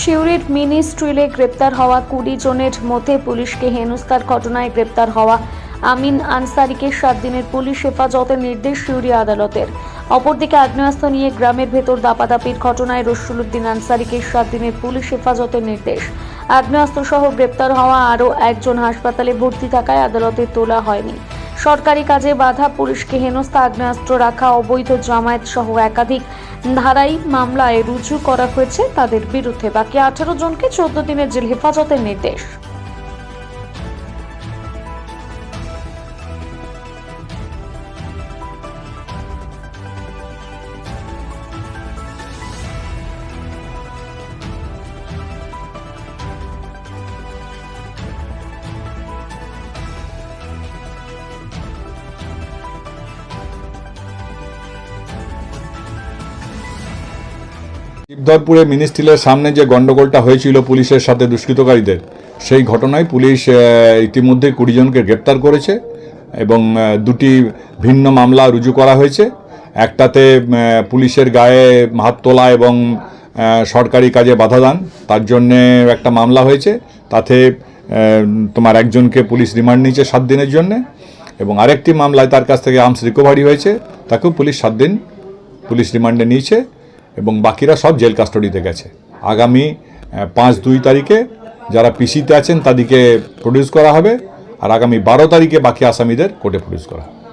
সিউড়ির mini স্ট্রিলে গ্রেপ্তার হওয়া কুড়ি জনের মধ্যে পুলিশকে হেনস্থার ঘটনায় গ্রেপ্তার হওয়া আমিন আনসারিকে সাত দিনের পুলিশ হেফাজতের নির্দেশ সিউড়ি আদালতের। অপরদিকে আগ্নেয়াস্ত্র নিয়ে গ্রামের ভেতর দাপাদাপির ঘটনায় রসুলুদ্দিন আনসারিকে সাত দিনের পুলিশ হেফাজতের নির্দেশ। আগ্নেয়াস্ত্র সহ গ্রেপ্তার হওয়া আরও একজন হাসপাতালে ভর্তি থাকায় আদালতে তোলা হয়নি। সরকারি কাজে বাধা, পুলিশকে হেনস্থা, আগ্নেয়াস্ত্র রাখা, অবৈধ জামায়াত সহ একাধিক ধারাই মামলায় রুজু করা হয়েছে তাদের বিরুদ্ধে। বাকি আঠারো জনকে চোদ্দ দিনের জেল হেফাজতের নির্দেশ। শিবধরপুরে মিনি স্টিলের সামনে যে গন্ডগোলটা হয়েছিল পুলিশের সাথে দুষ্কৃতকারীদের, সেই ঘটনায় পুলিশ ইতিমধ্যে কুড়ি জনকে গ্রেপ্তার করেছে এবং দুটি ভিন্ন মামলা রুজু করা হয়েছে। একটাতে পুলিশের গায়ে হাত তোলা এবং সরকারি কাজে বাধা দান, তার জন্যে একটা মামলা হয়েছে। তাতে তোমার একজনকে পুলিশ রিমান্ড নিয়েছে সাত দিনের জন্যে এবং আরেকটি মামলায় তার কাছ থেকে আর্মস রিকভারি হয়েছে। তাকেও পুলিশ সাত দিন পুলিশ রিমান্ডে নিয়েছে। এবং বাকিরা সব জেল কাস্টডিতে গেছে। আগামী পাঁচ দুই তারিখে যারা পিসিতে আছেন তাদেরকে প্রডিউস করা হবে, আর আগামী বারো তারিখে বাকি আসামিদের কোর্টে প্রডিউস করা হবে।